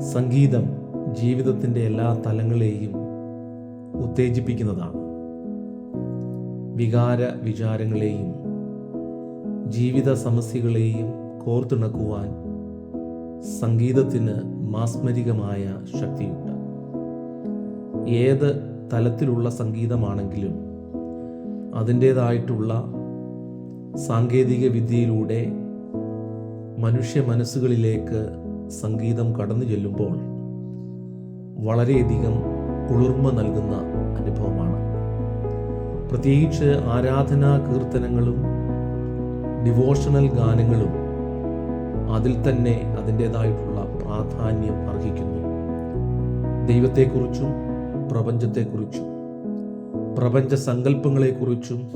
സംഗീതം ജീവിതത്തിന്റെ എല്ലാ തലങ്ങളെയും ഉത്തേജിപ്പിക്കുന്നതാണ്. വികാര വിചാരങ്ങളെയും ജീവിത സമസ്യകളെയും കോർത്തിണക്കുവാൻ സംഗീതത്തിന് മാസ്മരികമായ ശക്തിയുണ്ട്. ഏത് തലത്തിലുള്ള സംഗീതമാണെങ്കിലും അതിന്റേതായിട്ടുള്ള സാങ്കേതിക വിദ്യയിലൂടെ മനുഷ്യ മനസ്സുകളിലേക്ക് സംഗീതം കടന്നു ചെല്ലുമ്പോൾ വളരെയധികം കുളിർമ നൽകുന്ന അനുഭവമാണ്. പ്രത്യേകിച്ച് ആരാധനാ കീർത്തനങ്ങളും ഡിവോഷണൽ ഗാനങ്ങളും അതിൽ തന്നെ അതിന്റെതായിട്ടുള്ള പ്രാധാന്യം അർഹിക്കുന്നു. ദൈവത്തെക്കുറിച്ചും പ്രപഞ്ചത്തെക്കുറിച്ചും പ്രപഞ്ച സങ്കല്പങ്ങളെക്കുറിച്ചും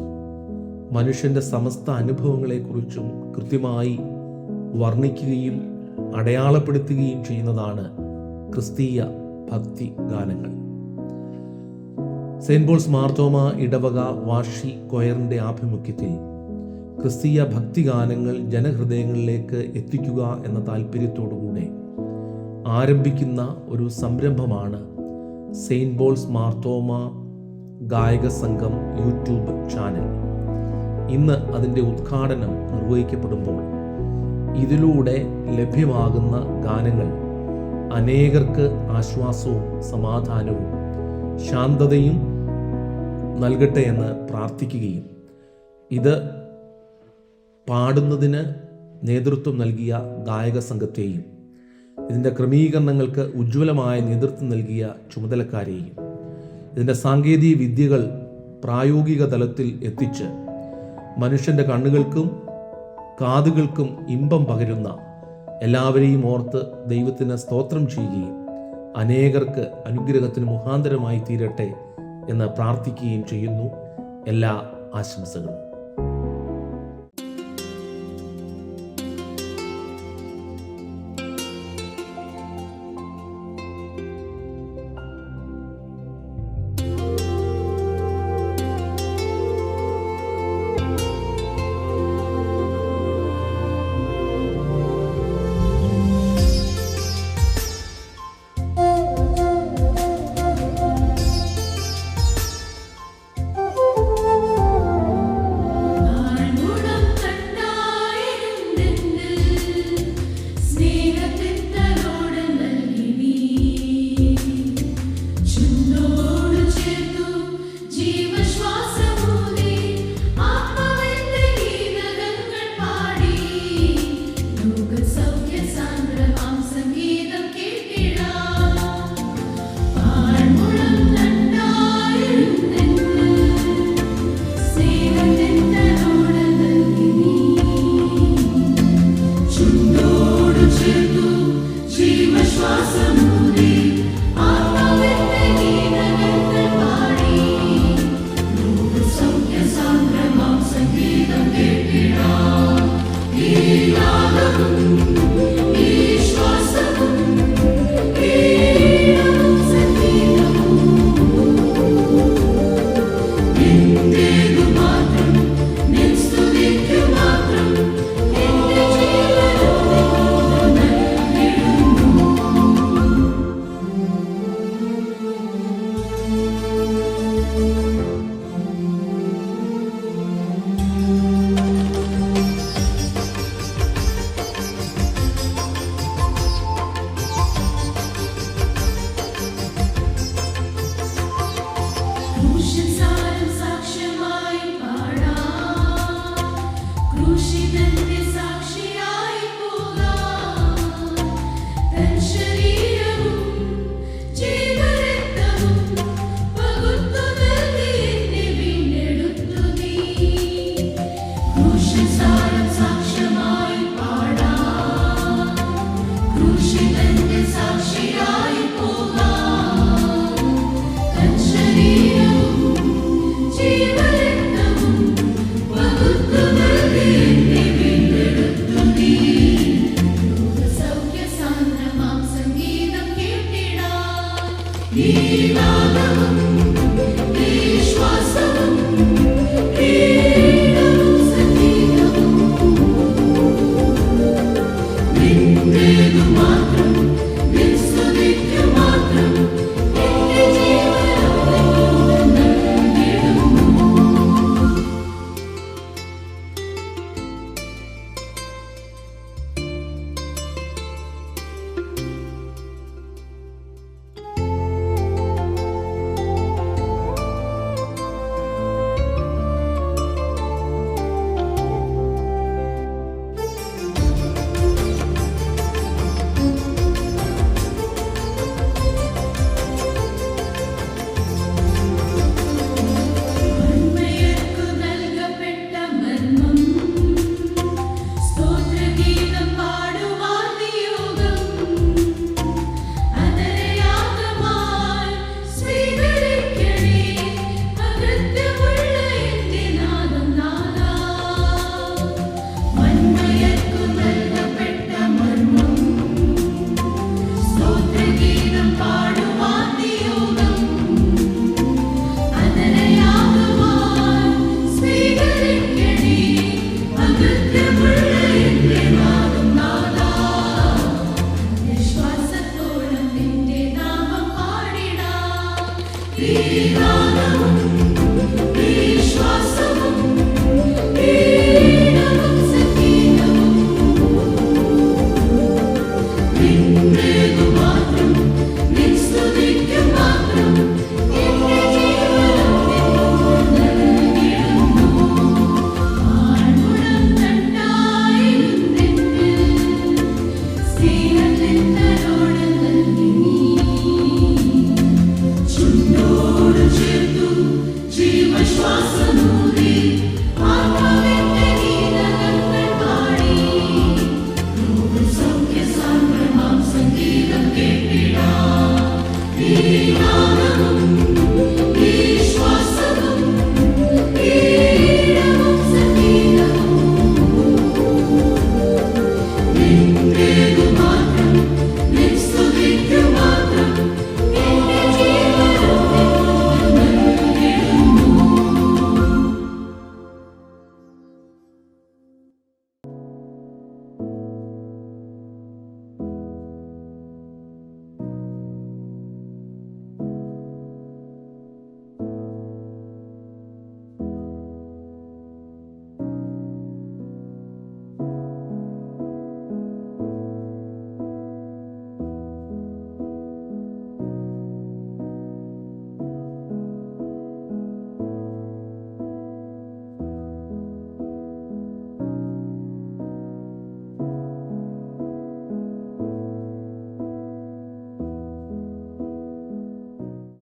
മനുഷ്യന്റെ സമസ്ത അനുഭവങ്ങളെക്കുറിച്ചും കൃത്യമായി വർണിക്കുകയും അടയാളപ്പെടുത്തുകയും ചെയ്യുന്നതാണ് ക്രിസ്തീയ ഭക്തി ഗാനങ്ങൾ. സെയിന്റ് പോൾസ് മാർത്തോമ ഇടവക വാഷി കൊയറിന്റെ ആഭിമുഖ്യത്തിൽ ക്രിസ്തീയ ഭക്തിഗാനങ്ങൾ ജനഹൃദയങ്ങളിലേക്ക് എത്തിക്കുക എന്ന താല്പര്യത്തോടുകൂടെ ആരംഭിക്കുന്ന ഒരു സംരംഭമാണ് സെയിന്റ് പോൾസ് മാർത്തോമ ഗായക സംഘം യൂട്യൂബ് ചാനൽ. ഇന്ന് അതിന്റെ ഉദ്ഘാടനം നിർവഹിക്കപ്പെടുമ്പോൾ ഇതിലൂടെ ലഭ്യമാകുന്ന ഗാനങ്ങൾ അനേകർക്ക് ആശ്വാസവും സമാധാനവും ശാന്തതയും നൽകട്ടെ എന്ന് പ്രാർത്ഥിക്കുകയും ഇത് പാടുന്നതിന് നേതൃത്വം നൽകിയ ഗായക സംഘത്തെയും ഇതിന്റെ ക്രമീകരണങ്ങൾക്ക് ഉജ്ജ്വലമായ നേതൃത്വം നൽകിയ ചുമതലക്കാരെയും ഇതിന്റെ സാങ്കേതിക വിദ്യകൾ പ്രായോഗിക തലത്തിൽ എത്തിച്ച് മനുഷ്യന്റെ കണ്ണുകൾക്കും കാതുകൾക്കും ഇമ്പം പകരുന്ന എല്ലാവരെയും ഓർത്ത് ദൈവത്തിന് സ്തോത്രം ചെയ്യുകയും അനേകർക്ക് അനുഗ്രഹത്തിന് മുഖാന്തരമായി തീരട്ടെ എന്ന് പ്രാർത്ഥിക്കുകയും ചെയ്യുന്നു. എല്ലാ ആശംസകളും. സംഗീതം കേട്ടിടാം Musi będę இறைவானமும்